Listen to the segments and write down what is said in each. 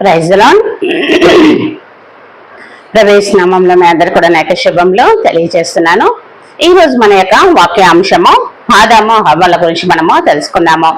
ప్రైజ్లాన్ ప్రవేశ నామంలో మీ అందరు కూడా నా శుభంలో తెలియజేస్తున్నాను. ఈ రోజు మన యొక్క వాక్యాంశము ఆదాము హవ్వల గురించి మనము తెలుసుకున్నాము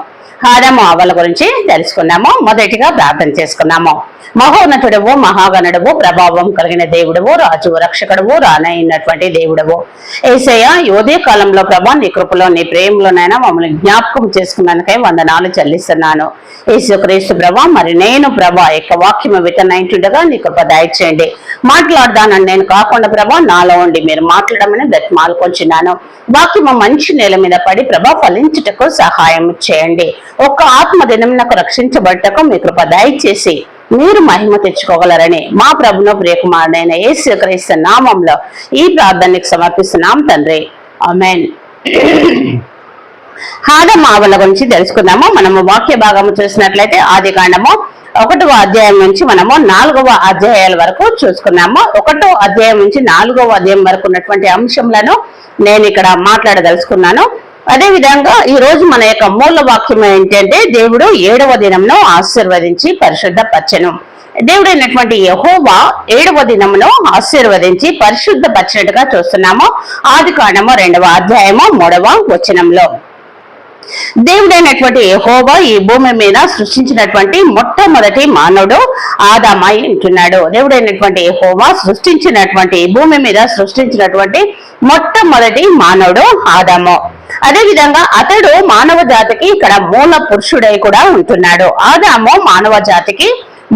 ఆదాము ఆవల గురించి తెలుసుకున్నాము. మొదటిగా ప్రార్థన చేసుకున్నాము. మహోన్నతుడవు మహాగణుడవు ప్రభావం కలిగిన దేవుడవు రాజు రక్షకుడవు రానైనటువంటి దేవుడవు. ఏసయ్య ఈ కాలంలో ప్రభా నీ కృపలో నీ ప్రేమలోనైనా మమ్మల్ని జ్ఞాపకం చేసుకున్నందుకై వందనాలు చెల్లిస్తున్నాను. యేసు క్రీస్తు ప్రభా మరి నేను ప్రభా యొక్క వాక్యం వితనైతుండగా నీ కృప దయచేయండి. మాట్లాడదానని నేను కాకుండా ప్రభా నాలో ఉండి మీరు మాట్లాడమని బ్రతిమాలుకొంచున్నాను. వాక్యము మంచి నేల మీద పడి ప్రభా ఫలించుటకు సహాయం చేయండి. ఒక్క ఆత్మ దినమునకు రక్షించబట్టకు మీ కృప దయచేసి మీరు మహిమ తెచ్చుకోగలరని మా ప్రభును ప్రియకుమారుడైన యేసు క్రీస్తు నామంలో ఈ ప్రార్థనకు సమర్పిస్తున్నాం తండ్రి. అమెన్ హాదమావల గురించి తెలుసుకుందాము. మనము వాక్య భాగము చూసినట్లయితే ఆది కాండము ఒకటవ అధ్యాయం నుంచి మనము నాలుగవ అధ్యాయాల వరకు చూసుకున్నాము. ఒకటో అధ్యాయం నుంచి నాలుగవ అధ్యాయం వరకు ఉన్నటువంటి అంశంలను నేను ఇక్కడ మాట్లాడదలుచుకున్నాను. అదే విధంగా ఈ రోజు మన యొక్క మూల వాక్యం ఏంటంటే దేవుడు ఏడవ దినంను ఆశీర్వదించి పరిశుద్ధ పచ్చను. దేవుడైనటువంటి యహోవా ఏడవ దినమును ఆశీర్వదించి పరిశుద్ధ పచ్చినట్టుగా చూస్తున్నాము. ఆది కాండము రెండవ అధ్యాయము మూడవ వచనంలో. దేవుడైనటువంటి యెహోవా ఈ భూమి మీద సృష్టించినటువంటి మొట్టమొదటి మానవుడు ఆదామాయి అంటున్నాడు దేవుడైనటువంటి హోమా సృష్టించినటువంటి భూమి మీద సృష్టించినటువంటి మొట్టమొదటి మానవుడు ఆదాము. అదే విధంగా అతడు మానవ జాతికి ఇక్కడ మూల పురుషుడై కూడా ఉంటున్నాడు. ఆదాము మానవ జాతికి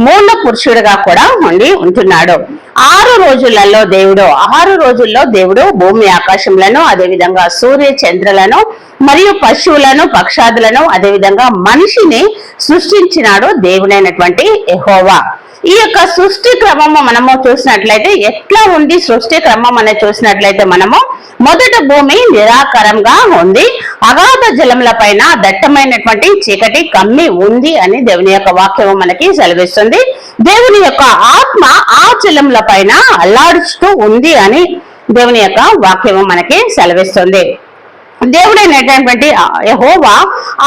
మూల పురుషుడిగా కూడా ఉండి ఉంటున్నాడు. ఆరు రోజులలో దేవుడు ఆరు రోజుల్లో దేవుడు భూమి ఆకాశములను అదేవిధంగా సూర్య చంద్రులను మరియు పశువులను పక్షాదులను అదేవిధంగా మనిషిని సృష్టించినాడు దేవుడైనటువంటి ఎహోవా ఈ యొక్క సృష్టి క్రమము మనము చూసినట్లయితే ఎట్లా ఉంది సృష్టి క్రమం అనేది చూసినట్లయితే మనము మొదట భూమి నిరాకారంగా ఉంది. అగాధ జలముల పైన దట్టమైనటువంటి చీకటి కమ్మి ఉంది అని దేవుని యొక్క వాక్యము మనకి సెలవిస్తుంది. దేవుని యొక్క ఆత్మ ఆ జలముల పైన అల్లాడుస్తూ ఉంది అని దేవుని యొక్క వాక్యము మనకి సెలవిస్తుంది. దేవుడైనటువంటి యహోవా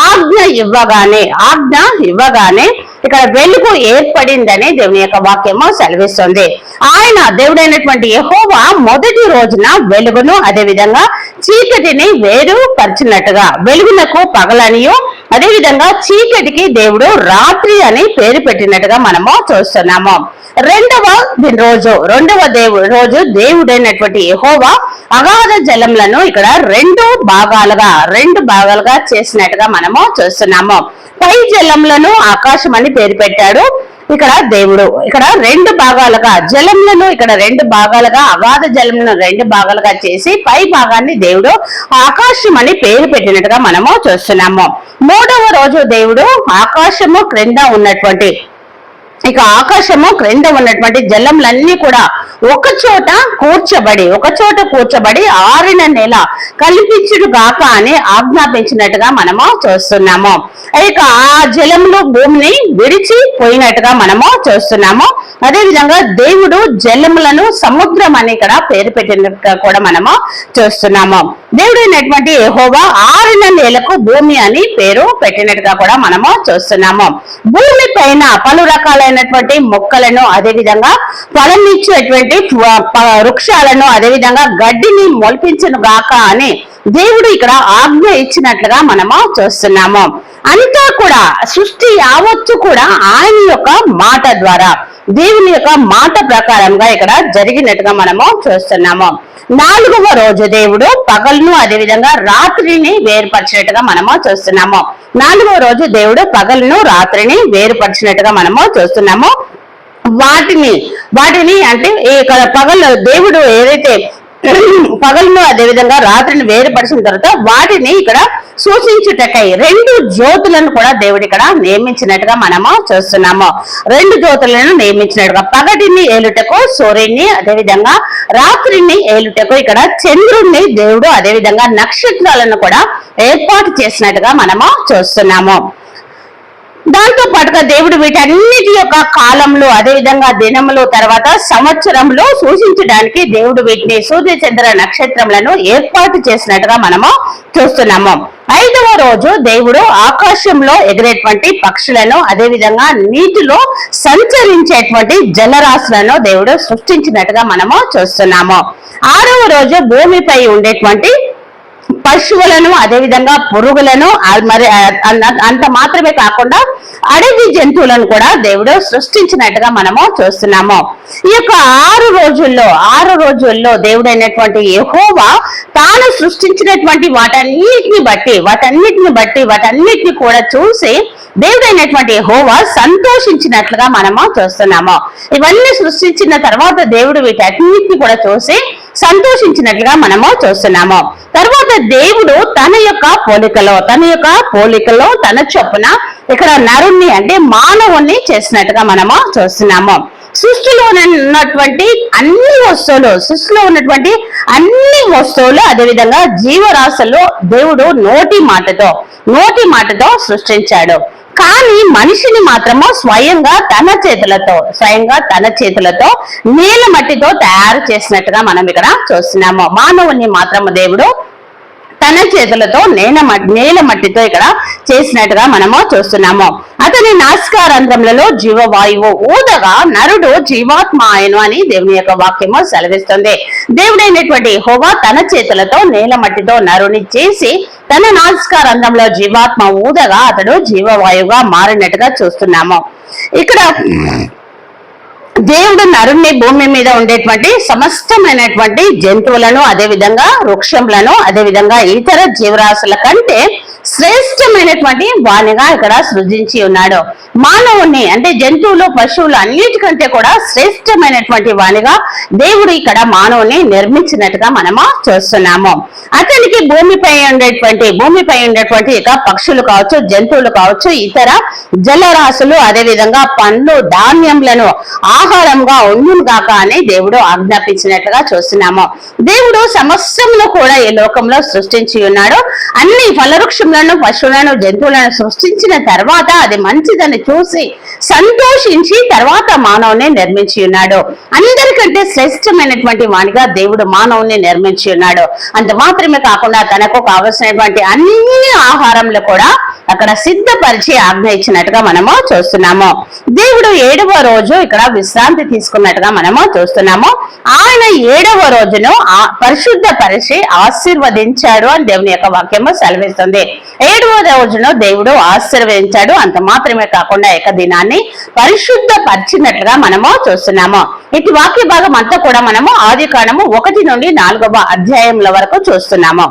ఆజ్ఞ ఇవ్వగానే ఆజ్ఞ ఇవ్వగానే ఇక్కడ వెలుగు ఏర్పడిందని దేవుని యొక్క వాక్యము సెలవిస్తుంది. ఆయన దేవుడైనటువంటి యహోవా మొదటి రోజున వెలుగును అదే విధంగా చీకటిని వేరు పరిచినట్టుగా వెలుగునకు పగలనియు అదేవిధంగా చీకటికి దేవుడు రాత్రి అని పేరు పెట్టినట్టుగా మనము చూస్తున్నాము. రెండవ రోజు రెండవ దేవుడు రోజు దేవుడైనటువంటి యహోవా అగాధ జలములను ఇక్కడ రెండు భాగాలుగా రెండు భాగాలుగా చేసినట్టుగా మనము చూస్తున్నాము. పై జలములను ఆకాశం అని పేరు పెట్టాడు. ఇక్కడ దేవుడు ఇక్కడ రెండు భాగాలుగా జలములను ఇక్కడ రెండు భాగాలుగా అగాధ జలములను రెండు భాగాలుగా చేసి పై భాగాన్ని దేవుడు ఆకాశం అని పేరు పెట్టినట్టుగా మనము చూస్తున్నాము. మూడవ రోజు దేవుడు ఆకాశము క్రింద ఉన్నటువంటి ఇక ఆకాశము క్రింద ఉన్నటువంటి జలములన్నీ కూడా ఒక చోట కూర్చబడి ఒక చోట కూర్చబడి ఆరిన నెల కల్పించుడు గాక అని ఆజ్ఞాపించినట్టుగా మనము చూస్తున్నాము. ఇక ఆ జలములు భూమిని విడిచి పోయినట్టుగా మనము చూస్తున్నాము. అదే విధంగా దేవుడు జలములను సముద్రం అని ఇక్కడ పేరు పెట్టినట్టుగా కూడా మనము చూస్తున్నాము. దేవుడైనటువంటి హోవా ఆరిన నేలకు భూమి అని పేరు పెట్టినట్టుగా కూడా మనము చూస్తున్నాము. భూమి పైన పలు రకాలైనటువంటి మొక్కలను అదే విధంగా ఫలమిచ్చేటువంటి వృక్షాలను అదే విధంగా గడ్డిని మొలిపించను గాక అని దేవుడు ఇక్కడ ఆజ్ఞ ఇచ్చినట్లుగా మనము చూస్తున్నాము. అంతా కూడా సృష్టి యావత్తు కూడా ఆయన యొక్క మాట ద్వారా దేవుని యొక్క మాట ప్రకారంగా ఇక్కడ జరిగినట్టుగా మనము చూస్తున్నాము. నాలుగవ రోజు దేవుడు పగలను అదేవిధంగా రాత్రిని వేరుపరిచినట్టుగా మనము చూస్తున్నాము. నాలుగవ రోజు దేవుడు పగలను రాత్రిని వేరుపరిచినట్టుగా మనము చూస్తున్నాము. వాటిని వాటిని అంటే ఇక్కడ పగలు దేవుడు ఏదైతే పగలను అదేవిధంగా రాత్రిని వేరుపరిచిన తర్వాత వాటిని ఇక్కడ సూచించుటకై రెండు జ్యోతులను కూడా దేవుడు ఇక్కడ నియమించినట్టుగా మనము చూస్తున్నాము. రెండు జ్యోతులను నియమించినట్టుగా పగటిని ఏలుటకు సూర్యుడిని అదేవిధంగా రాత్రిని ఏలుటకు ఇక్కడ చంద్రుణ్ణి దేవుడు అదేవిధంగా నక్షత్రాలను కూడా ఏర్పాటు చేసినట్టుగా మనము చూస్తున్నాము. దాంతో పాటుగా దేవుడు వీటన్నిటి యొక్క కాలంలో అదేవిధంగా దినములు తర్వాత సంవత్సరంలో సూచించడానికి దేవుడు వీటిని సూర్య చంద్ర నక్షత్రములను ఏర్పాటు చేసినట్టుగా మనము చూస్తున్నాము. ఐదవ రోజు దేవుడు ఆకాశంలో ఎగిరేటువంటి పక్షులను అదేవిధంగా నీటిలో సంచరించేటువంటి జలరాశులను దేవుడు సృష్టించినట్టుగా మనము చూస్తున్నాము. ఆరవ రోజు భూమిపై ఉండేటువంటి పశువులను అదేవిధంగా పురుగులను మరి అన్న- అంత మాత్రమే కాకుండా అడవి జంతువులను కూడా దేవుడు సృష్టించినట్టుగా మనము చూస్తున్నాము. ఈ యొక్క ఆరు రోజుల్లో ఆరు రోజుల్లో దేవుడైనటువంటి యహోవా తాను సృష్టించినటువంటి వాటన్నిటిని బట్టి వాటన్నిటిని బట్టి వాటన్నిటిని కూడా చూసి దేవుడైనటువంటి యహోవా సంతోషించినట్లుగా మనము చూస్తున్నాము. ఇవన్నీ సృష్టించిన తర్వాత దేవుడు వీటన్నిటిని కూడా చూసి సంతోషించినట్లుగా మనము చూస్తున్నాము. తర్వాత దేవుడు తన యొక్క పోలికలో తన యొక్క పోలికలో తన చొప్పున ఇక్కడ నరుణ్ణి అంటే మానవుణ్ణి చేసినట్టుగా మనము చూస్తున్నాము. సృష్టిలో ఉన్నటువంటి అన్ని వస్తువులు సృష్టిలో ఉన్నటువంటి అన్ని వస్తువులు అదేవిధంగా జీవరాశులు దేవుడు నోటి మాటతో నోటి మాటతో సృష్టించాడు. కానీ మనిషిని మాత్రము స్వయంగా తన చేతులతో స్వయంగా తన చేతులతో నీల మట్టితో తయారు చేసినట్టుగా మనం ఇక్కడ చూస్తున్నాము. మానవుని మాత్రము దేవుడు తన చేతులతో నేల నేల మట్టితో ఇక్కడ చేసినట్టుగా మనము చూస్తున్నాము. అతని నాసికారంధ్రములలో జీవవాయువు ఊదగా నరుడు జీవాత్మ ఆయను అని దేవుని యొక్క వాక్యము సెలవిస్తుంది. దేవుడైనటువంటి హోవా తన చేతులతో నేల మట్టితో నరుని చేసి తన నాసికారంధ్రంలో జీవాత్మ ఊదగా అతడు జీవవాయువుగా మారినట్టుగా చూస్తున్నాము. ఇక్కడ దేవుడు నరుణ్ణి భూమి మీద ఉండేటువంటి సమస్తమైనటువంటి జంతువులను అదే విధంగా వృక్షములను అదే విధంగా ఇతర జీవరాశుల కంటే శ్రేష్టమైనటువంటి వాణిగా ఇక్కడ సృజించి ఉన్నాడు. మానవుణ్ణి అంటే జంతువులు పశువులు అన్నిటికంటే కూడా శ్రేష్టమైనటువంటి వాణిగా దేవుడు ఇక్కడ మానవుని నిర్మించినట్టుగా మనము చూస్తున్నాము. అతనికి భూమిపై ఉండేటువంటి భూమిపై ఉండేటువంటి ఇక పక్షులు కావచ్చు జంతువులు కావచ్చు ఇతర జలరాశులు అదే విధంగా పండ్లు ధాన్యములను ఆహారంగా ఉండును గాక అని దేవుడు ఆజ్ఞాపించినట్లుగా చూస్తున్నాము. దేవుడు సమస్తమును కూడా ఈ లోకంలో సృష్టించి ఉన్నాడు. అన్ని ఫలవృక్షములను పశువులను జంతువులను సృష్టించిన తర్వాత అది మంచిదని చూసి సంతోషించి తర్వాత మానవుని నిర్మించి ఉన్నాడు. అందరికంటే శ్రేష్టమైనటువంటి వానిగా దేవుడు మానవుని నిర్మించి ఉన్నాడు. అంత మాత్రమే కాకుండా తనకు కావలసినటువంటి అన్ని ఆహారంలో కూడా అక్కడ సిద్ధపరిచి ఆజ్ఞ ఇచ్చినట్టుగా మనము చూస్తున్నాము. దేవుడు ఏడవ రోజు ఇక్కడ విశ్రాంతి తీసుకున్నట్టుగా మనము చూస్తున్నాము. ఆయన ఏడవ రోజును ఆ పరిశుద్ధ పరిచి ఆశీర్వదించాడు అని దేవుని యొక్క వాక్యము సెలవిస్తుంది. ఏడవ రోజును దేవుడు ఆశీర్వదించాడు. అంత మాత్రమే కాకుండా ఏక దినాన్ని పరిశుద్ధ పరిచినట్టుగా మనము చూస్తున్నాము. ఇటు వాక్య భాగం అంతా కూడా మనము ఆది కాలము ఒకటి నుండి నాలుగవ అధ్యాయముల వరకు చూస్తున్నాము.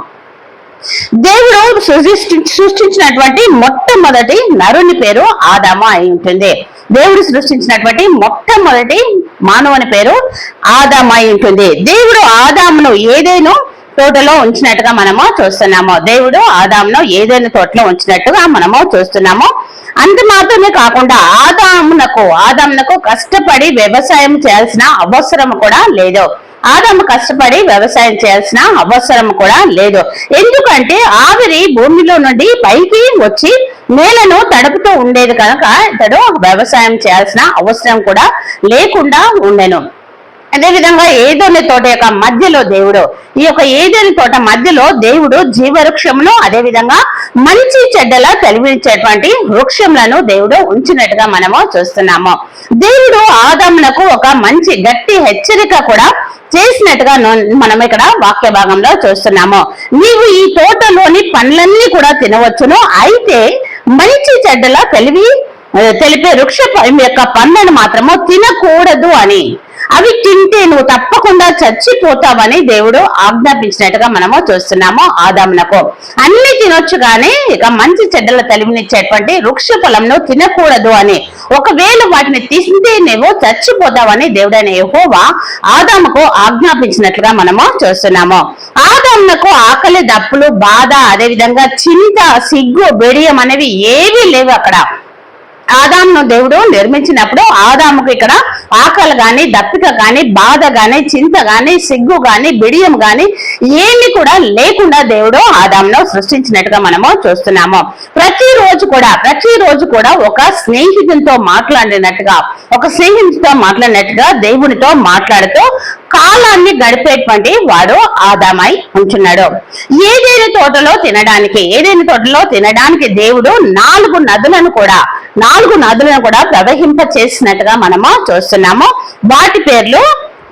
దేవుడు సృష్టి సృష్టించినటువంటి మొట్టమొదటి నరుని పేరు ఆదామ అయి ఉంటుంది. దేవుడు సృష్టించినటువంటి మొట్టమొదటి మానవుని పేరు ఆదాము అయి ఉంటుంది. దేవుడు ఆదామును ఏదేను తోటలో ఉంచినట్టుగా మనము చూస్తున్నాము. దేవుడు ఆదామును ఏదైనా తోటలో ఉంచినట్టుగా మనము చూస్తున్నాము. అంత మాత్రమే కాకుండా ఆదామునకు ఆదామునకు కష్టపడి వ్యవసాయం చేయాల్సిన అవసరం కూడా లేదు. ఆదాము కష్టపడి వ్యవసాయం చేయాల్సిన అవసరం కూడా లేదు. ఎందుకంటే ఆవిరి భూమిలో నుండి పైకి వచ్చి నేలను తడుపుతూ ఉండేది కనుక ఇతడు వ్యవసాయం చేయాల్సిన అవసరం కూడా లేకుండా ఉండెను. అదే విధంగా ఏదోని తోట యొక్క మధ్యలో దేవుడు ఈ యొక్క ఏదోని తోట మధ్యలో దేవుడు జీవవృక్షంలో అదే విధంగా మంచి చెడ్డల తెలివించేటువంటి వృక్షములను దేవుడు ఉంచినట్టుగా మనము చూస్తున్నాము. దేవుడు ఆదామునకు ఒక మంచి గట్టి హెచ్చరిక కూడా చేసినట్టుగా మనం ఇక్కడ వాక్య భాగంలో చూస్తున్నాము. నీవు ఈ తోటలోని పండ్లన్నీ కూడా తినవచ్చును అయితే మంచి చెడ్డల తెలివి తెలిపే వృక్ష యొక్క పండ్లను మాత్రము తినకూడదు అని. అవి తింటే నువ్వు తప్పకుండా చచ్చిపోతావని దేవుడు ఆజ్ఞాపించినట్టుగా మనము చూస్తున్నాము ఆదామునకు. అన్ని తినొచ్చు కానీ ఇక మంచి చెడ్డల తెలివినిచ్చేటువంటి వృక్ష ఫలంను తినకూడదు అని. ఒకవేళ వాటిని తింటే నువ్వు చచ్చిపోతావని దేవుడైన యహోవా ఆదాముకు ఆజ్ఞాపించినట్లుగా మనము చూస్తున్నాము. ఆదామునకు ఆకలి దప్పులు బాధ అదే విధంగా చింత సిగ్గు బెడియం అనేవి ఏవీ లేవు అక్కడ. ఆదామును దేవుడు నిర్మించినప్పుడు ఆదాముకు ఇక్కడ ఆకలి గాని దప్పిక గాని బాధ గాని చింత గాని సిగ్గు గాని బిడియం గాని ఏమి కూడా లేకుండా దేవుడు ఆదామును సృష్టించినట్టుగా మనము చూస్తున్నాము. ప్రతిరోజు కూడా ప్రతిరోజు కూడా ఒక స్నేహితునితో మాట్లాడినట్టుగా ఒక స్నేహితుడితో మాట్లాడినట్టుగా దేవునితో మాట్లాడుతూ కాలాన్ని గడిపేటువంటి వాడు ఆదామై ఉంటున్నాడు. ఏదైనా తోటలో తినడానికి ఏదైనా తోటలో తినడానికి దేవుడు నాలుగు నదులను కూడా నాలుగు నదులను కూడా ప్రవహింప చేసినట్టుగా మనము చూస్తున్నాము. వాటి పేర్లు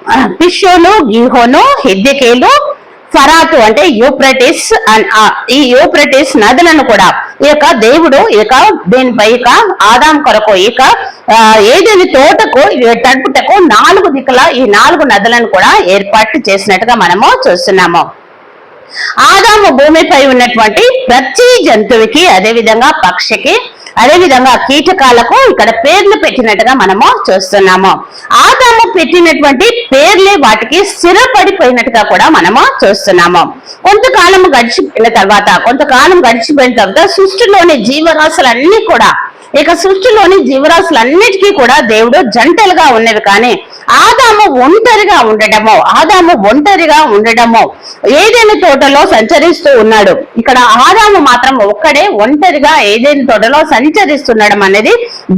ఆ, పిషోను గిహోను హిద్దికేలు ఫరాతు అంటే యూప్రటిస్ అండ్ ఈ యూప్రటిస్ నదులను కూడా ఈ యొక్క దేవుడు ఇక దీనిపై ఇక ఆదాం కొరకు ఇక ఏదేవి ఏదేని తోటకు తడుపుటకు నాలుగు దిక్కుల ఈ నాలుగు నదులను కూడా ఏర్పాటు చేసినట్టుగా మనము చూస్తున్నాము. ఆదాము భూమిపై ఉన్నటువంటి ప్రతి జంతువుకి అదే విధంగా పక్షికి అదేవిధంగా కీటకాలకు ఇక్కడ పేర్లు పెట్టినట్టుగా మనము చూస్తున్నాము. ఆదాము పెట్టినటువంటి పేర్లే వాటికి స్థిరపడిపోయినట్టుగా కూడా మనము చూస్తున్నాము. కొంతకాలం గడిచిపోయిన తర్వాత కొంతకాలం గడిచిపోయిన తర్వాత సృష్టిలోని జీవరాశులన్నీ కూడా ఇక సృష్టిలోని జీవరాశులన్నిటికీ కూడా దేవుడు జంటలుగా ఉన్నవి కానీ ఆదాము ఒంటరిగా ఉండడము ఆదాము ఒంటరిగా ఉండడము. ఏదైనా తోటలో సంచరిస్తూ ఉన్నాడు. ఇక్కడ ఆదాము మాత్రం ఒక్కడే ఒంటరిగా ఏదైనా తోటలో సంచరిస్తుండడం అనేది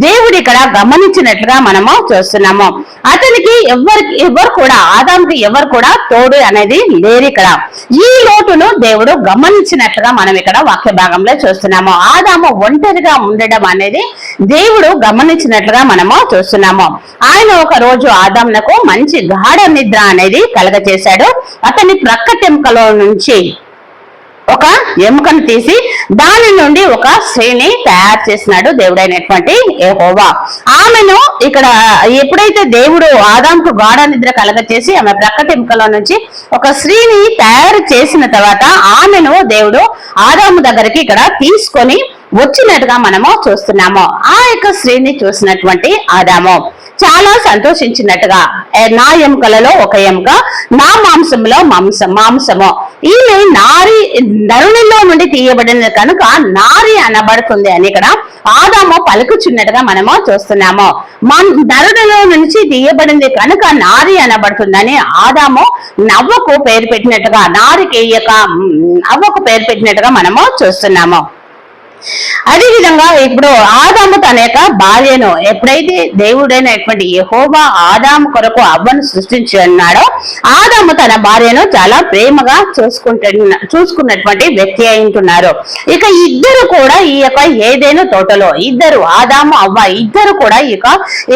దేవుడు ఇక్కడ గమనించినట్లుగా మనము చూస్తున్నాము. అతనికి ఎవరికి ఎవరు కూడా ఆదాముకి ఎవరు కూడా తోడు అనేది లేరు ఇక్కడ. ఈ లోటును దేవుడు గమనించినట్లుగా మనం ఇక్కడ వాక్య భాగంలో చూస్తున్నాము. ఆదాము ఒంటరిగా ఉండడం అనేది దేవుడు గమనించినట్లుగా మనము చూస్తున్నాము. ఆయన ఒక రోజు ఆదా ఆదామునకు మంచి గాఢ నిద్ర అనేది కలగచేశాడు. అతని ప్రక్కటెంకలో నుంచి ఒక ఎముకను తీసి దాని నుండి ఒక శ్రీని తయారు చేసినాడు దేవుడైనటువంటి ఏహోవా ఆమెను ఇక్కడ ఎప్పుడైతే దేవుడు ఆదాంకు గాఢ నిద్ర కలగచేసి ఆమె ప్రక్కటెముకలో నుంచి ఒక స్త్రీని తయారు చేసిన తర్వాత ఆమెను దేవుడు ఆదాము దగ్గరికి ఇక్కడ తీసుకొని వచ్చినట్టుగా మనము చూస్తున్నాము. ఆ యొక్క స్త్రీని చూసినటువంటి ఆదాము. చాలా సంతోషించినట్టుగా నా ఎముకలలో ఒక ఎముక నా మాంసంలో మాంసం మాంసము. ఈమె నారి నరునిలో నుండి తీయబడిన కనుక నారి అనబడుతుంది అని ఇక్కడ ఆదాము పలుకుచున్నట్టుగా మనము చూస్తున్నాము. మన నరునిలో నుంచి తీయబడింది కనుక నారి అనబడుతుందని ఆదాము నవ్వకు పేరు పెట్టినట్టుగా నారికి ఈ యొక్క అవ్వకు పేరు పెట్టినట్టుగా మనము చూస్తున్నాము. అదే విధంగా ఇప్పుడు ఆదాము తన యొక్క భార్యను ఎప్పుడైతే దేవుడైనటువంటి యహోబా ఆదాము కొరకు అవ్వను సృష్టించి ఉన్నాడో ఆదాము తన భార్యను చాలా ప్రేమగా చూసుకుంటున్న చూసుకున్నటువంటి వ్యక్తి అయింటున్నారు ఇక ఇద్దరు కూడా ఈ యొక్క ఏదైనా తోటలో ఇద్దరు ఆదాము అవ్వ ఇద్దరు కూడా ఇక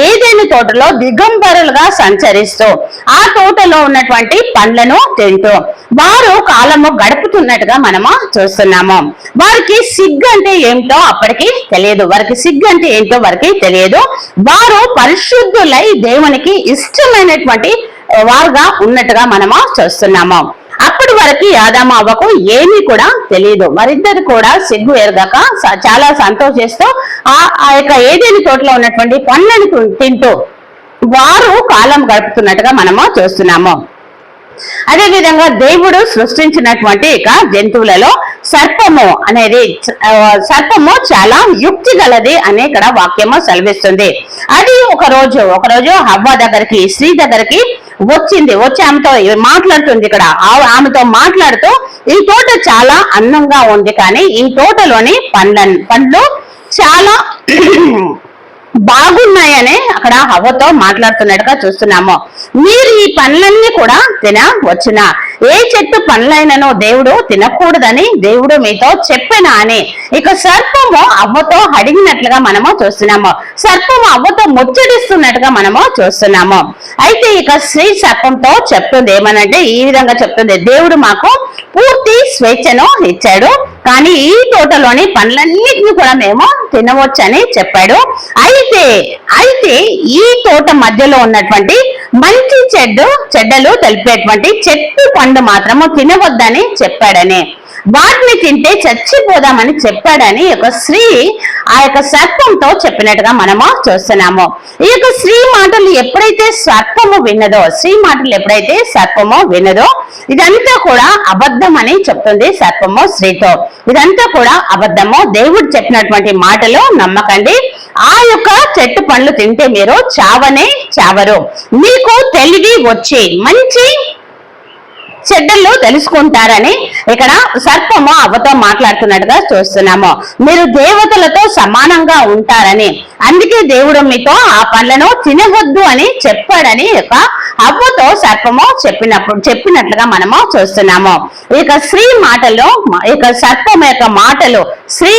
ఏదైనా తోటలో దిగంబరులుగా సంచరిస్తూ ఆ తోటలో ఉన్నటువంటి పండ్లను తింటూ వారు కాలము గడుపుతున్నట్టుగా మనము చూస్తున్నాము. వారికి సిగ్గు అంటే ఏమిటో అప్పటికి తెలియదు. వారికి సిగ్గు అంటే ఏంటో వారికి తెలియదు. వారు పరిశుద్ధులై దేవునికి ఇష్టమైనటువంటి వారుగా ఉన్నట్టుగా మనము చూస్తున్నాము. అప్పటి వరకు యాదాము అవ్వకు ఏమీ కూడా తెలియదు. మరిద్దరు కూడా సిగ్గు ఎరగక చాలా సంతోషిస్తూ ఆ ఆ యొక్క ఏదేని తోటలో ఉన్నటువంటి పండ్లను తి- తింటూ వారు కాలం గడుపుతున్నట్టుగా మనము చూస్తున్నాము. అదేవిధంగా దేవుడు సృష్టించినటువంటి ఇక జంతువులలో సర్పము అనేది సర్పము చాలా యుక్తి గలది అనే ఇక్కడ వాక్యము సెలవిస్తుంది. అది ఒక రోజు ఒక రోజు హవ్వ దగ్గరికి స్త్రీ దగ్గరికి వచ్చింది వచ్చి ఆమెతో మాట్లాడుతుంది ఇక్కడ. ఆమెతో మాట్లాడుతూ ఈ తోట చాలా అందంగా ఉంది కానీ ఈ తోటలోని పండ్ల పండ్లు చాలా బాగున్నాయనే అక్కడ హవ్వతో మాట్లాడుతున్నట్టుగా చూస్తున్నాము. మీరు ఈ పనులన్నీ కూడా తినవచ్చున ఏ చెట్టు పనులైనను దేవుడు తినకూడదని దేవుడు మీతో చెప్పినా అని ఇక సర్పము అవ్వతో అడిగినట్లుగా మనము చూస్తున్నాము. సర్పము అవ్వతో ముచ్చడిస్తున్నట్టుగా మనము చూస్తున్నాము. అయితే ఇక స్త్రీ సర్పంతో చెప్తుంది ఏమనంటే ఈ విధంగా చెప్తుంది దేవుడు మాకు పూర్తి స్వేచ్ఛను ఇచ్చాడు. కానీ ఈ తోటలోని పండ్లన్నిటిని కూడా మేము తినవచ్చని చెప్పాడు. అయితే అయితే ఈ తోట మధ్యలో ఉన్నటువంటి మంచి చెడ్డు చెడ్డలు తెలిపేటువంటి చెట్టు పండు మాత్రము తినవద్దని చెప్పాడని. వాటిని తింటే చచ్చిపోదామని చెప్పాడని ఒక స్త్రీ ఆ యొక్క సర్పంతో చెప్పినట్టుగా మనము చూస్తున్నాము. ఈ యొక్క స్త్రీ మాటలు ఎప్పుడైతే సర్పము విన్నదో స్త్రీ మాటలు ఎప్పుడైతే సర్పము విన్నదో ఇదంతా కూడా అబద్ధం అని చెప్తుంది సర్పము స్త్రీతో. ఇదంతా కూడా అబద్ధము. దేవుడు చెప్పినటువంటి మాటలు నమ్మకండి. ఆ యొక్క చెట్టు పండ్లు తింటే మీరు చావనే చావరు. మీకు తెలివి వచ్చి మంచి చెడ్డలు తెలుసుకుంటారని ఇక్కడ సర్పము అవ్వతో మాట్లాడుతున్నట్టుగా చూస్తున్నాము. మీరు దేవతలతో సమానంగా ఉంటారని అందుకే దేవుడు మీతో ఆ పండ్లను తినవద్దు అని చెప్పాడని యొక్క అవ్వతో సర్పము చెప్పినప్పుడు చెప్పినట్లుగా మనము చూస్తున్నాము. ఇక స్త్రీ మాటలు ఇక సర్పం యొక్క మాటలు స్త్రీ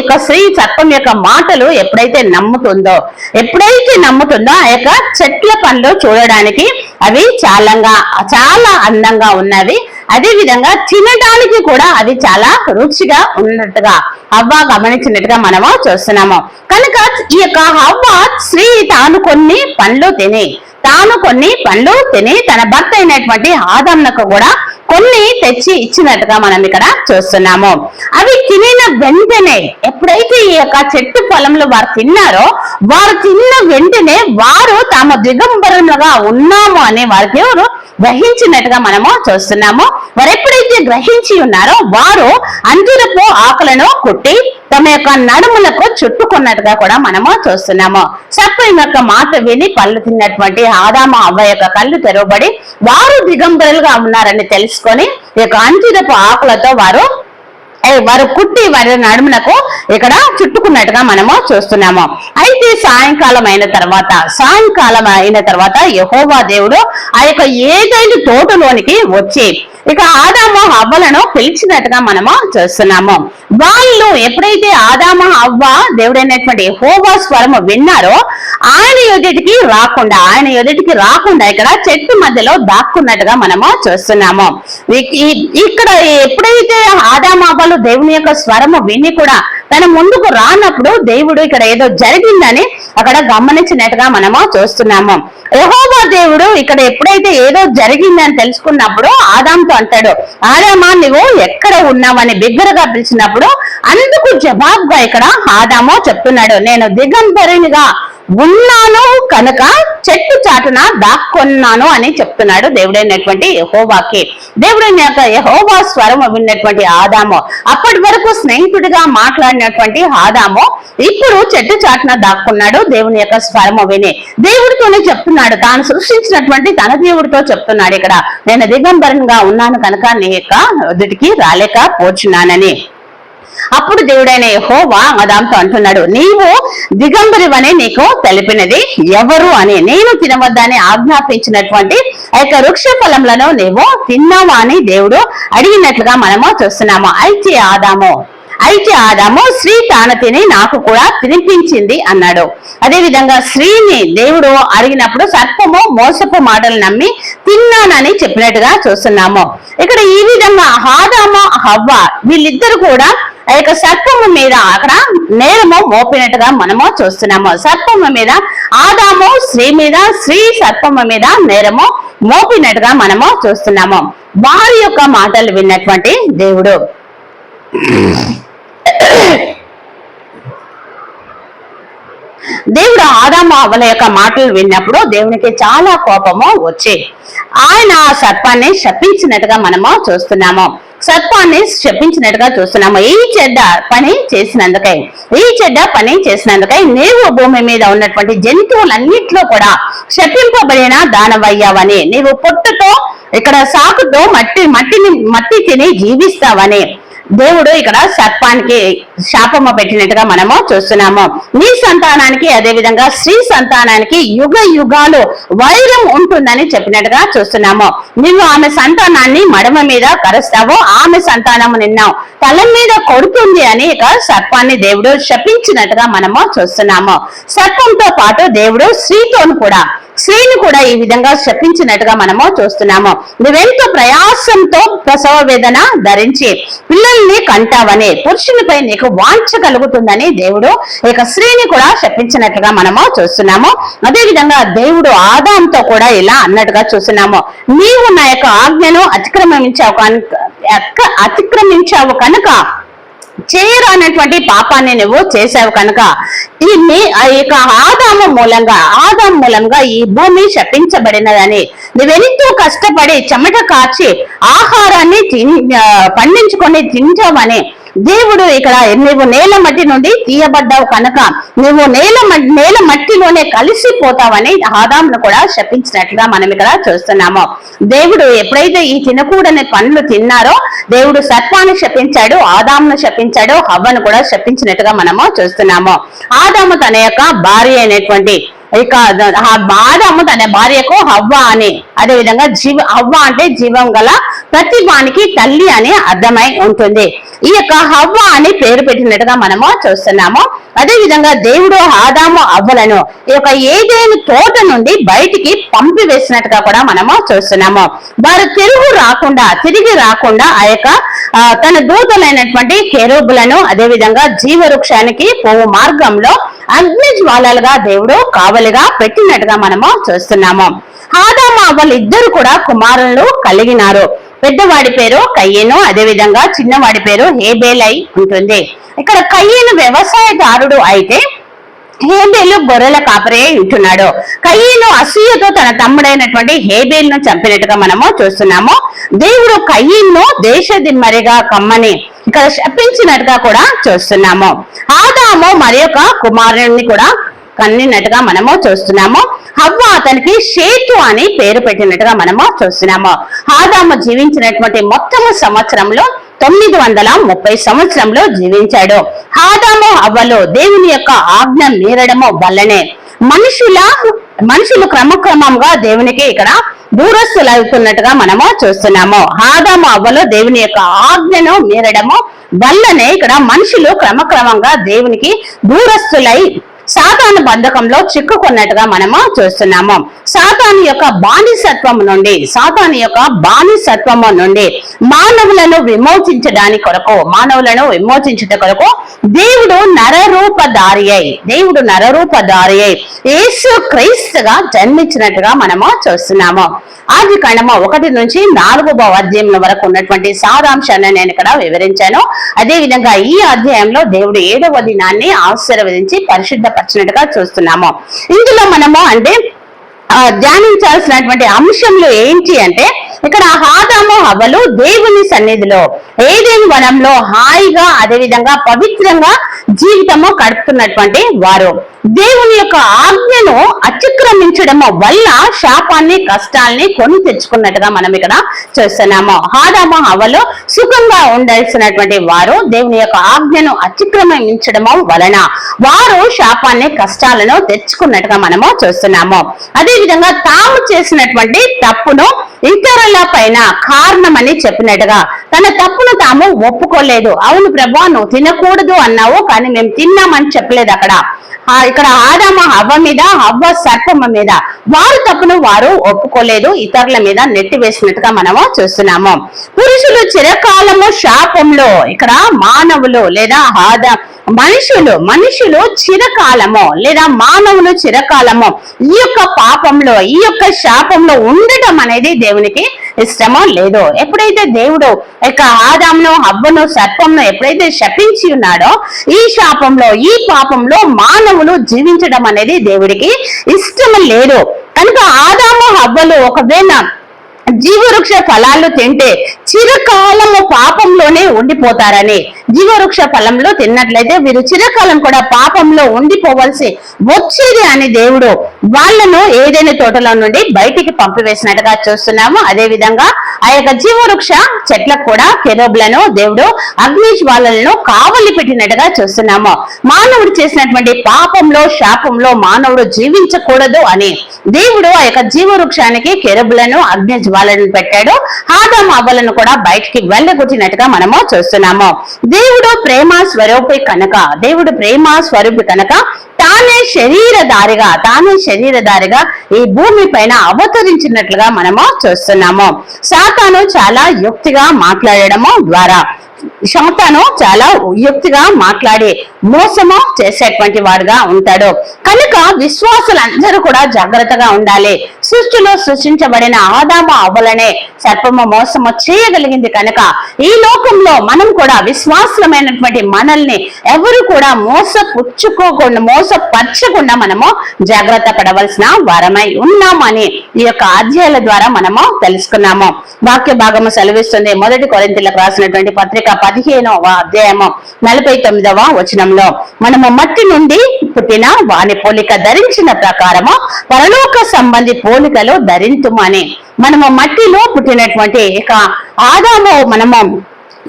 ఇక స్త్రీ సర్పం యొక్క మాటలు ఎప్పుడైతే నమ్ముతుందో ఎప్పుడైతే నమ్ముతుందో ఆ యొక్క చెట్ల పండ్లు చూడడానికి అవి చాలంగా చాలా అందంగా ఉన్నవి అదే విధంగా తినడానికి కూడా అది చాలా రుచిగా ఉన్నట్టుగా హవ్వ గమనించినట్టుగా మనము చూస్తున్నాము. కనుక ఈ యొక్క హవ్వ స్త్రీ తాను కొన్ని పండ్లు తిని తాను కొన్ని పండ్లు తిని తన భర్త అయినటువంటి ఆదమ్నకు కూడా కొన్ని తెచ్చి ఇచ్చినట్టుగా మనం ఇక్కడ చూస్తున్నాము. అవి తినిన వెంటనే ఎప్పుడైతే ఈ యొక్క చెట్టు పొలంలో వారు తిన్నారో వారు తిన్న వెంటనే వారు తాము దిగంబరములుగా ఉన్నాము అనే వారికి ఎవరు గ్రహించినట్టుగా మనము చూస్తున్నాము. వారు ఎప్పుడైతే గ్రహించి ఉన్నారో వారు అంజురపు ఆకులను కుట్టి తమ యొక్క నడుములకు చుట్టుకున్నట్టుగా కూడా మనము చూస్తున్నాము. సర్పం యొక్క మాట విని పళ్ళు తిన్నటువంటి ఆదామ అవ్వ యొక్క కళ్ళు తెరవబడి వారు దిగంబరులుగా ఉన్నారని తెలుసుకొని ఈ యొక్క ఆకులతో వారు వారు కుట్టి వారి నడుమునకు ఇక్కడ చుట్టుకున్నట్టుగా మనము చూస్తున్నాము. అయితే సాయంకాలం అయిన తర్వాత సాయంకాలం అయిన తర్వాత యహోవా దేవుడు ఆ యొక్క ఏదైనా తోటలోనికి వచ్చి ఇక ఆదాము అవ్వలను పిలిచినట్టుగా మనము చూస్తున్నాము. వాళ్ళు ఎప్పుడైతే ఆదామ అవ్వ దేవుడైనటువంటి యెహోవా స్వరము విన్నారో ఆయన ఎదుటికి రాకుండా ఆయన ఎదుటికి రాకుండా ఇక్కడ చెట్టు మధ్యలో దాక్కున్నట్టుగా మనము చూస్తున్నాము. ఇక్కడ ఎప్పుడైతే ఆదామ అవ్వలు దేవుని యొక్క స్వరము విని కూడా తన ముందుకు రానప్పుడు దేవుడు ఇక్కడ ఏదో జరిగిందని అక్కడ గమనించినట్టుగా మనము చూస్తున్నాము. యహోబా దేవుడు ఇక్కడ ఎప్పుడైతే ఏదో జరిగిందని తెలుసుకున్నప్పుడు ఆదాంతో అంటాడు ఆదామా నువ్వు ఎక్కడ ఉన్నావని బిగ్గరగా పిలిచినప్పుడు అందుకు జవాబుగా ఇక్కడ ఆదామో చెప్తున్నాడు నేను దిగంబరినిగా ఉన్నాను కనుక చెట్టు చాటున దాక్కున్నాను అని చెప్తున్నాడు దేవుడైనటువంటి యహోవాకి. దేవుడైన యొక్క యహోవా స్వరం విన్నటువంటి ఆదాము. అప్పటి వరకు స్నేహితుడిగా మాట్లాడినటువంటి ఆదాము ఇప్పుడు చెట్టు చాటున దాక్కున్నాడు దేవుని యొక్క స్వరము విని. దేవుడితోనే చెప్తున్నాడు తాను సృష్టించినటువంటి తన దేవుడితో చెప్తున్నాడు ఇక్కడ. నేను దిగంబరంగా ఉన్నాను కనుక నీ యొక్క ఎదుటికి రాలేక పోచున్నానని. అప్పుడు దేవుడైన యహోవా మదాంతో అంటున్నాడు నీవు దిగంబరివని నీకు తెలిపినది ఎవరు అని నేను తినవద్దని ఆజ్ఞాపించినటువంటి ఆ యొక్క వృక్ష ఫలంలను నీవు తిన్నావా అని దేవుడు అడిగినట్లుగా మనము చూస్తున్నాము. అయితే ఆదాము అయితే ఆదాము స్త్రీ తాను తిని నాకు కూడా తినిపించింది అన్నాడు. అదే విధంగా స్త్రీని దేవుడు అడిగినప్పుడు సర్పము మోసపు మాటలు నమ్మి తిన్నానని చెప్పినట్టుగా చూస్తున్నాము. ఇక్కడ ఈ విధంగా ఆదాము హవ్వ వీళ్ళిద్దరు కూడా ఆ యొక్క సర్పము మీద అక్కడ నేరము మోపినట్టుగా మనము చూస్తున్నాము. సర్పము మీద ఆదాము స్త్రీ మీద స్త్రీ సర్పము మీద నేరము మోపినట్టుగా మనము చూస్తున్నాము. వారి యొక్క మాటలు విన్నటువంటి దేవుడు. దేవుడు ఆదాము అవ్వల యొక్క మాటలు విన్నప్పుడు దేవునికి చాలా కోపము వచ్చే ఆయన ఆ సర్పాన్ని శపించినట్టుగా మనము చూస్తున్నాము. సర్పాన్ని శపించినట్టుగా చూస్తున్నాము. ఈ చెడ్డ పని చేసినందుకై ఈ చెడ్డ పని చేసినందుకై నీవు భూమి మీద ఉన్నటువంటి జంతువులన్నిట్లో కూడా శపింపబడిన దానవయ్యావని నీవు పొట్టుతో ఇక్కడ సాకుతో మట్టి మట్టిని మట్టి తిని జీవిస్తావని దేవుడు ఇక్కడ సర్పానికి శాపము పెట్టినట్టుగా మనము చూస్తున్నాము. నీ సంతానానికి అదే విధంగా స్త్రీ సంతానానికి యుగ యుగాలు వైరం ఉంటుందని చెప్పినట్టుగా చూస్తున్నాము. నువ్వు ఆమె సంతానాన్ని మడమ మీద కరుస్తావు ఆమె సంతానము నిన్నావు తల మీద కొడుతుంది అని ఇక సర్పాన్ని దేవుడు శపించినట్టుగా మనము చూస్తున్నాము. సర్పంతో పాటు దేవుడు స్త్రీతోను కూడా స్త్రీని కూడా ఈ విధంగా శపించినట్టుగా మనము చూస్తున్నాము. నువ్వెంతో ప్రయాసంతో ప్రసవ వేదన ధరించి పిల్లల్ని కంటావని పురుషునిపై నీకు వాంఛ కలుగుతుందని దేవుడు ఇక స్త్రీని కూడా శపించినట్లుగా మనము చూస్తున్నాము. అదేవిధంగా దేవుడు ఆదాంతో కూడా ఇలా అన్నట్టుగా చూస్తున్నాము. నీవు నా యొక్క ఆజ్ఞను అతిక్రమించావు కనుక అతిక్రమించావు కనుక చేయరానటువంటి పాపాన్ని నువ్వు చేసావు కనుక. ఈ ఆ యొక్క ఆదాము మూలంగా ఆదాం మూలంగా ఈ భూమి శపించబడినదని. నువ్వెంతో కష్టపడి చెమట కాచి ఆహారాన్ని తిన్- పండించుకొని తింటావని దేవుడు ఇక్కడ నువ్వు నేల మట్టి నుండి తీయబడ్డావు కనుక నువ్వు నేల మ- నేల మట్టిలోనే కలిసిపోతావని ఆదాంను కూడా శపించినట్లుగా మనం ఇక్కడ చూస్తున్నాము. దేవుడు ఎప్పుడైతే ఈ తినకూడని పండ్లు తిన్నారో దేవుడు సర్పాన్ని శపించాడు ఆదాంను శపించాడు హవ్వను కూడా శపించినట్టుగా మనము చూస్తున్నాము. ఆదాము తన యొక్క భార్య అయినటువంటి ఇక ఆదాము తన భార్యకు హవ్వ అని అదే విధంగా జీవ హవ్వ అంటే జీవం గల ప్రతి వానికి తల్లి అని అర్థమై ఉంటుంది. ఈ యొక్క హవ్వ అని పేరు పెట్టినట్టుగా మనము చూస్తున్నాము. అదే విధంగా దేవుడు ఆదాము అవ్వలను ఈ యొక్క ఏదేని తోట నుండి బయటికి పంపి వేసినట్టుగా కూడా మనము చూస్తున్నాము. వారు తిరుగు రాకుండా తిరిగి రాకుండా ఆ యొక్క తన దూతలైనటువంటి కెరూబులను అదే విధంగా జీవవృక్షానికి పోవు మార్గంలో అగ్ని జ్వాలలుగా దేవుడు కావలిగా పెట్టినట్టుగా మనము చూస్తున్నాము. ఆదాము అవ్వలు ఇద్దరు కూడా కుమారులు కలిగినారు. పెద్దవాడి పేరు కయ్యేను అదే విధంగా చిన్నవాడి పేరు హేబేలై ఉంటుంది. ఇక్కడ కయ్యను వ్యవసాయదారుడు అయితే హేబేలు గొర్రెల కాపరే ఉంటున్నాడు. కయ్యేను అసూయతో తన తమ్ముడైనటువంటి హేబేల్ను చంపినట్టుగా మనము చూస్తున్నాము. దేవుడు కయ్యను దేశ దిమ్మరిగా కమ్మని ఇక్కడ శపించినట్టుగా కూడా చూస్తున్నాము. ఆదాము మరి యొక్క కుమారుని కూడా కన్నినట్టుగా మనము చూస్తున్నాము. హవ్వ అతనికి షేతు అని పేరు పెట్టినట్టుగా మనము చూస్తున్నాము. ఆదాము జీవించినటువంటి మొత్తము సంవత్సరంలో తొమ్మిది వందల ముప్పై సంవత్సరంలో జీవించాడు. ఆదాము అవ్వలు దేవుని యొక్క ఆజ్ఞ మీరడము వల్లనే మనుషుల మనుషులు క్రమక్రమంగా దేవునికి ఇక్కడ దూరస్తులు అవుతున్నట్టుగా మనము చూస్తున్నాము. ఆదాము అవ్వలు దేవుని యొక్క ఆజ్ఞను మీరడము వల్లనే ఇక్కడ మనుషులు క్రమక్రమంగా దేవునికి దూరస్తులై సాతాను బంధకంలో చిక్కుకున్నట్టుగా మనము చూస్తున్నాము. సాతాను యొక్క బానిసత్వము నుండి సాతాను యొక్క బానిసత్వము నుండి మానవులను విమోచించడానికి కొరకు మానవులను విమోచించుట కొరకు దేవుడు నరరూపధారి అయి దేవుడు నరరూపధారి అయి యేసు క్రైస్తుగా జన్మించినట్టుగా మనము చూస్తున్నాము. ఆది కాండము ఒకటి నుంచి నాలుగవ అధ్యాయం వరకు ఉన్నటువంటి సారాంశాన్ని నేను ఇక్కడ వివరించాను. అదే విధంగా ఈ అధ్యాయంలో దేవుడు ఏడవ దినాన్ని ఆశీర్వదించి పరిశుద్ధపరిచినట్టుగా చూస్తున్నాము. ఇందులో మనము అంటే ధ్యానించాల్సినటువంటి అంశంలో ఏంటి అంటే ఇక్కడ ఆదాము హవలు దేవుని సన్నిధిలో ఏదేని వనంలో హాయిగా అదే విధంగా పవిత్రంగా జీవితము గడుపుతున్నటువంటి వారు. దేవుని యొక్క ఆజ్ఞను అతిక్రమించడము వల్ల శాపాన్ని కష్టాల్ని కొని తెచ్చుకున్నట్టుగా మనం ఇక్కడ చూస్తున్నాము. హాదామ హవలు సుఖంగా ఉండాల్సినటువంటి వారు దేవుని యొక్క ఆజ్ఞను అతిక్రమించడము వలన వారు శాపాన్ని కష్టాలను తెచ్చుకున్నట్టుగా మనము చూస్తున్నాము. అదే విధంగా తాము చేసినటువంటి తప్పును ఇతరుల పైన కారణమని చెప్పినట్టుగా తన తప్పును తాము ఒప్పుకోలేదు. అవును ప్రభా నువ్వు తినకూడదు అన్నావు కానీ మేము తిన్నామని చెప్పలేదు అక్కడ. ఆ ఇక్కడ ఆదామ హవ్వ మీద హవ్వ సర్పమ్మ మీద. వారు తప్పును వారు ఒప్పుకోలేదు. ఇతరుల మీద నెట్టి వేసినట్టుగా మనము చూస్తున్నాము. పురుషులు చిరకాలము శాపంలో ఇక్కడ మానవులు లేదా ఆదా మనుషులు మనుషులు చిరకాలము లేదా మానవులు చిరకాలము ఈ యొక్క పాపంలో ఈ యొక్క శాపంలో ఉండటం అనేది దేవునికి ఇష్టమో లేదో? ఎప్పుడైతే దేవుడు యొక్క ఆదామును హవ్వను సర్పంను ఎప్పుడైతే శపించి ఉన్నాడో ఈ శాపంలో ఈ పాపంలో మానవులు జీవించడం అనేది దేవుడికి ఇష్టం లేదు. కనుక ఆదాము హవ్వలు ఒకవేళ జీవవృక్ష ఫలాలు తింటే చిరకాలము పాపంలోనే ఉండిపోతారని జీవవృక్ష ఫలంలో తిన్నట్లయితే వీరు చిరకాలం కూడా పాపంలో ఉండిపోవలసి వచ్చేది అని దేవుడు వాళ్ళను ఏదైనా తోటలో నుండి బయటికి పంపివేసినట్టుగా చూస్తున్నాము. అదే విధంగా ఆ యొక్క జీవవృక్ష చెట్లకు కూడా కెరోబ్లను దేవుడు అగ్ని జ్వాలలను కావలి పెట్టినట్టుగా చూస్తున్నాము. మానవుడు చేసినటువంటి పాపంలో శాపంలో మానవుడు జీవించకూడదు అని. దేవుడు ఆ యొక్క జీవవృక్షానికి కెరబులను అగ్ని జ్వాలను పెట్టాడు. ఆదాము అవ్వలను కూడా బయటికి వెళ్ళగొట్టినట్టుగా మనము చూస్తున్నాము. దేవుడు ప్రేమ స్వరూపి కనుక దేవుడు ప్రేమ స్వరూపి కనుక తానే శరీరధారిగా తానే శరీరధారిగా ఈ భూమి పైన అవతరించినట్లుగా మనము చూస్తున్నాము. సాతాను చాలా యుక్తిగా మాట్లాడడము ద్వారా. శాతాను చాలా యుక్తిగా మాట్లాడి మోసము చేసేటువంటి వాడుగా ఉంటాడు. కనుక విశ్వాసులందరూ కూడా జాగ్రత్తగా ఉండాలి. సృష్టిలో సృష్టించబడిన ఆదాము అవ్వలనే సర్పము మోసము చేయగలిగింది కనుక ఈ లోకంలో మనం కూడా విశ్వాసమైనటువంటి మనల్ని ఎవరు కూడా మోసపుచ్చుకోకుండా మోసపరచకుండా మనము జాగ్రత్త పడవలసిన వారమై ఉన్నామని ఈ యొక్క అధ్యాయుల ద్వారా మనము తెలుసుకున్నాము. వాక్య భాగము సెలవిస్తుంది. మొదటి కొరింతలకు రాసినటువంటి పత్రిక పదిహేనవ అధ్యాయము నలభై తొమ్మిదవ వచనంలో మనము మట్టి నుండి పుట్టిన వాని పోలిక ధరించిన ప్రకారము పరలోక సంబంధి పోలికలు ధరింతుమని. మనము మట్టిలో పుట్టినటువంటి ఇక ఆదాము మనము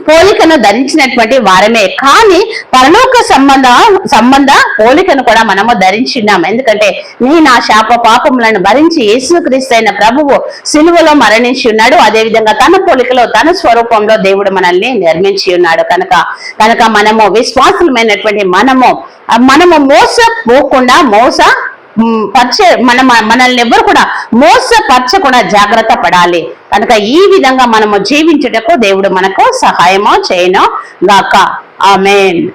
పోలికను ధరించినటువంటి వారమే. కానీ పరలోక సంబంధ సంబంధ పోలికను కూడా మనము ధరించున్నాం ఎందుకంటే నీ నా శాప పాపములను భరించి యేసుక్రీస్తు అయిన ప్రభువు సిలువలో మరణించి ఉన్నాడు. అదే విధంగా తన పోలికలో తన స్వరూపంలో దేవుడు మనల్ని నిర్మించి ఉన్నాడు. కనుక కనుక మనము విశ్వాసులమైనటువంటి మనము మనము మోసపోకుండా మోస పరిచే మన మనల్ని ఎవరు కూడా మోసపరచకుండా జాగ్రత్త పడాలి. కనుక ఈ విధంగా మనము జీవించుటకు దేవుడు మనకు సహాయము చేయను గాక. ఆమెన్.